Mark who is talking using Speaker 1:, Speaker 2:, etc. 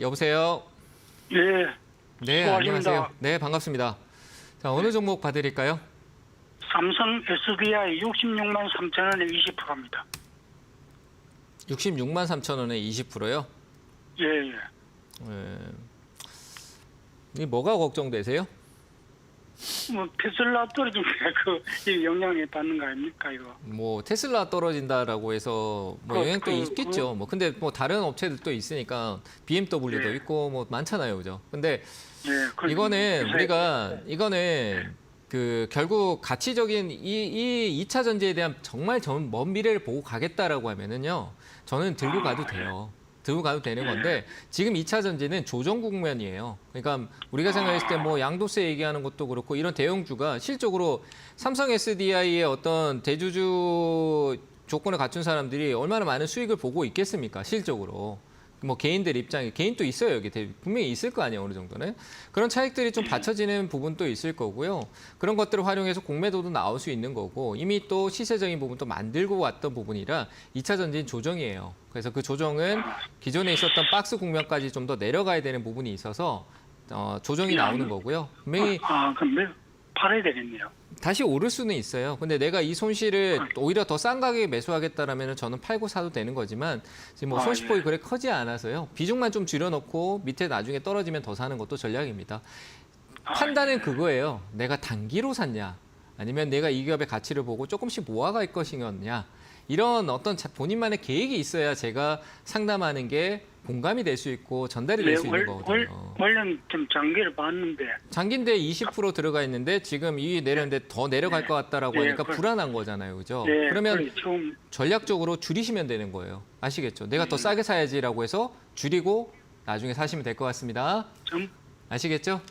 Speaker 1: 여보세요.
Speaker 2: 예,
Speaker 1: 네,
Speaker 2: 수고하십니다.
Speaker 1: 안녕하세요. 네, 반갑습니다. 자, 어느 종목 봐드릴까요?
Speaker 2: 삼성 SDI 66만 3천 원에 20%입니다.
Speaker 1: 66만 3천 원에 20%요.
Speaker 2: 예, 예.
Speaker 1: 예. 이 뭐가 걱정되세요?
Speaker 2: 뭐 테슬라 떨어지니까 그이 영향이 받는 거 아닙니까 이거?
Speaker 1: 뭐 테슬라 떨어진다라고 해서 뭐
Speaker 2: 그,
Speaker 1: 영향도
Speaker 2: 그,
Speaker 1: 있겠죠. 뭐 근데 뭐 다른 업체들도 있으니까 BMW도
Speaker 2: 예.
Speaker 1: 있고 뭐 많잖아요, 그죠? 근데
Speaker 2: 예, 그-
Speaker 1: 이거는 우리가 이거는 그 결국 가치적인 이, 이 2차 전지에 대한 정말 전 먼 미래를 보고 가겠다라고 하면은요. 저는 들고 가도 돼요. 들고 가도 되는 건데 지금 2차 전지는 조정 국면이에요. 그러니까 우리가 생각했을 때 뭐 양도세 얘기하는 것도 그렇고 이런 대형주가 실적으로 삼성 SDI의 어떤 대주주 조건을 갖춘 사람들이 얼마나 많은 수익을 보고 있겠습니까? 실적으로. 뭐 개인들 입장에 개인도 있어요. 여기 대- 분명히 있을 거 아니에요 어느 정도는. 그런 차익들이 좀 받쳐지는 부분도 있을 거고요. 그런 것들을 활용해서 공매도도 나올 수 있는 거고 이미 또 시세적인 부분도 만들고 왔던 부분이라 2차 전지는 조정이에요. 그래서 그 조정은 기존에 있었던 박스 국면까지 좀 더 내려가야 되는 부분이 있어서 어, 조정이 나오는 거고요. 분명히
Speaker 2: 아, 매, 팔아야 되겠네요.
Speaker 1: 다시 오를 수는 있어요. 근데 내가 이 손실을 오히려 더 싼 가격에 매수하겠다라면 저는 팔고 사도 되는 거지만 지금 뭐
Speaker 2: 아,
Speaker 1: 손실폭이
Speaker 2: 예.
Speaker 1: 그래 커지 않아서요. 비중만 좀 줄여놓고 밑에 나중에 떨어지면 더 사는 것도 전략입니다.
Speaker 2: 아,
Speaker 1: 판단은 그거예요. 내가 단기로 샀냐, 아니면 내가 이 기업의 가치를 보고 조금씩 모아갈 것이냐, 이런 어떤 자- 본인만의 계획이 있어야 제가 상담하는 게 공감이 될 수 있고 전달이 될 수 있는
Speaker 2: 월- 월-
Speaker 1: 거거든요.
Speaker 2: 원래는 좀 장기를 봤는데
Speaker 1: 장기인데 20% 들어가 있는데 지금 이 내렸는데 더 내려갈 것 같다라고
Speaker 2: 예,
Speaker 1: 하니까
Speaker 2: 그-
Speaker 1: 불안한 거잖아요, 그죠?
Speaker 2: 예,
Speaker 1: 그러면
Speaker 2: 좀
Speaker 1: 전략적으로 줄이시면 되는 거예요. 아시겠죠? 내가 더 싸게 사야지라고 해서 줄이고 나중에 사시면 될 것 같습니다.
Speaker 2: 좀
Speaker 1: 아시겠죠?